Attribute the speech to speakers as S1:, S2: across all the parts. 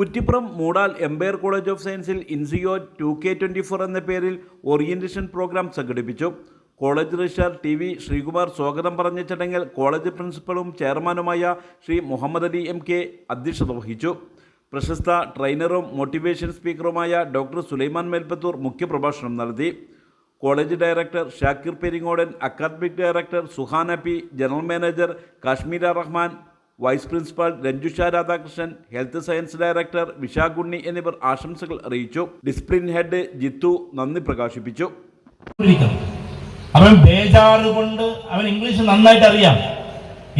S1: Kuttippuram Moodal empire college of സയൻസിൽ ഇൻസിയോ two K twenty four എന്ന പേരിൽ ഓറിയന്റേഷൻ പ്രോഗ്രാം സംഘടിപ്പിച്ചു. College registrar T V Sreekumar സ്വാഗതം പറഞ്ഞ ചടങ്ങിൽ കോളേജ് പ്രിൻസിപ്പളും ചെയർമാനുമായ ശ്രീ മുഹമ്മദ് അലി എം കെ അധ്യക്ഷത വഹിച്ചു. പ്രശസ്ത ട്രെയിനറും മോട്ടിവേഷൻ സ്പീക്കറുമായ ഡോക്ടർ സുലൈമാൻ മേൽപ്പത്തൂർ മുഖ്യപ്രഭാഷണം നടത്തി. College director Shakir Peringodan academic director Suhana P general manager Kashmira Rahman vice principal Ranjusha Radhakrishnan health science director Vishakhunni എന്നിവർ ആശംസകൾ അറിയിച്ചു. ഡിസിപ്ലിൻ ഹെഡ് ജിത്തു നന്ദി പ്രകാശിപ്പിച്ചു.
S2: അവൻ ബേജാറ് കൊണ്ട് അവൻ ഇംഗ്ലീഷ് നന്നായിട്ട് അറിയാം.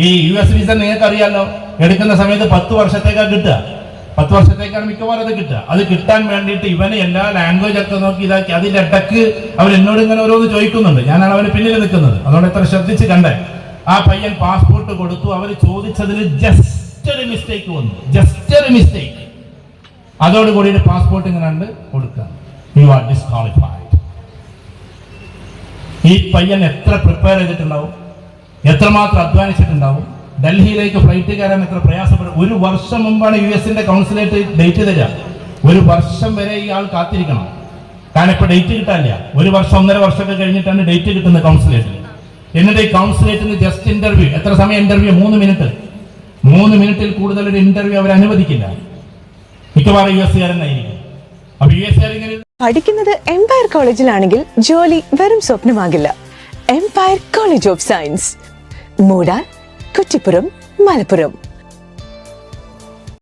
S2: ഈ യു എസ് വിസ നിങ്ങൾക്ക് അറിയാലോ എടുക്കുന്ന സമയത്ത് പത്ത് വർഷത്തേക്കാണ് കിട്ടുക. പത്ത് വർഷത്തേക്കാണ് മിക്കവാറും അത് കിട്ടുക. അത് കിട്ടാൻ വേണ്ടിയിട്ട് ഇവനെ എല്ലാ ലാംഗ്വേജ് ഒക്കെ നോക്കി ഇതാക്കി. അതിന്റെ ഇടയ്ക്ക് അവൻ എന്നോട് ഇങ്ങനെ ഓരോന്ന് ചോദിക്കുന്നുണ്ട്. ഞാനാണ് അവന് പിന്നിൽ നിൽക്കുന്നത്. അതുകൊണ്ട് എത്ര ശ്രദ്ധിച്ച് കണ്ടേ. ആ പയ്യൻ പാസ്പോർട്ട് കൊടുത്തു. അവർ ചോദിച്ചതിൽ ജസ്റ്റ് ഒരു മിസ്റ്റേക്ക് വന്നു. ജസ്റ്റ് ഒരു മിസ്റ്റേക്ക് അതോടുകൂടി പാസ്പോർട്ട് ഇങ്ങനെ ഉണ്ട് കൊടുക്കുക യു ആർ ഡിസ്ക്വാളിഫൈഡ് ഈ പയ്യൻ എത്ര പ്രിപ്പയർ ചെയ്തിട്ടുണ്ടാവും? എത്രമാത്രം അധ്വാനിച്ചിട്ടുണ്ടാവും? ഡൽഹിയിലേക്ക് ഫ്ലൈറ്റ് കയറാൻ എത്ര പ്രയാസപ്പെടും? ഒരു വർഷം മുമ്പാണ് യു എസിന്റെ കൗൺസിലേറ്റ് ഡേറ്റ് തരിക. ഒരു വർഷം വരെ ഈ ആൾ കാത്തിരിക്കണം. കാരണം ഇപ്പൊ ഡേറ്റ് കിട്ടാനില്ല. ഒരു വർഷം ഒന്നര വർഷമൊക്കെ കഴിഞ്ഞിട്ടാണ് ഡേറ്റ് കിട്ടുന്നത് കൗൺസിലേറ്റിൽ എന്നിട്ട് ഈ കൗൺസിലേറ്റിന് ജസ്റ്റ് ഇന്റർവ്യൂ എത്ര സമയം ഇന്റർവ്യൂ മൂന്ന് മിനിറ്റ് മൂന്ന് മിനിറ്റിൽ കൂടുതൽ ഒരു ഇന്റർവ്യൂ അവർ അനുവദിക്കില്ല. മിക്കവാറും യു എസ് കാരനായിരിക്കും. അപ്പൊ യു എസ്
S3: പഠിക്കുന്നത് എംപയർ കോളേജിലാണെങ്കിൽ ജോലി വെറും സ്വപ്നമാകില്ല. Empire college of science Moodal Kuttippuram Malappuram.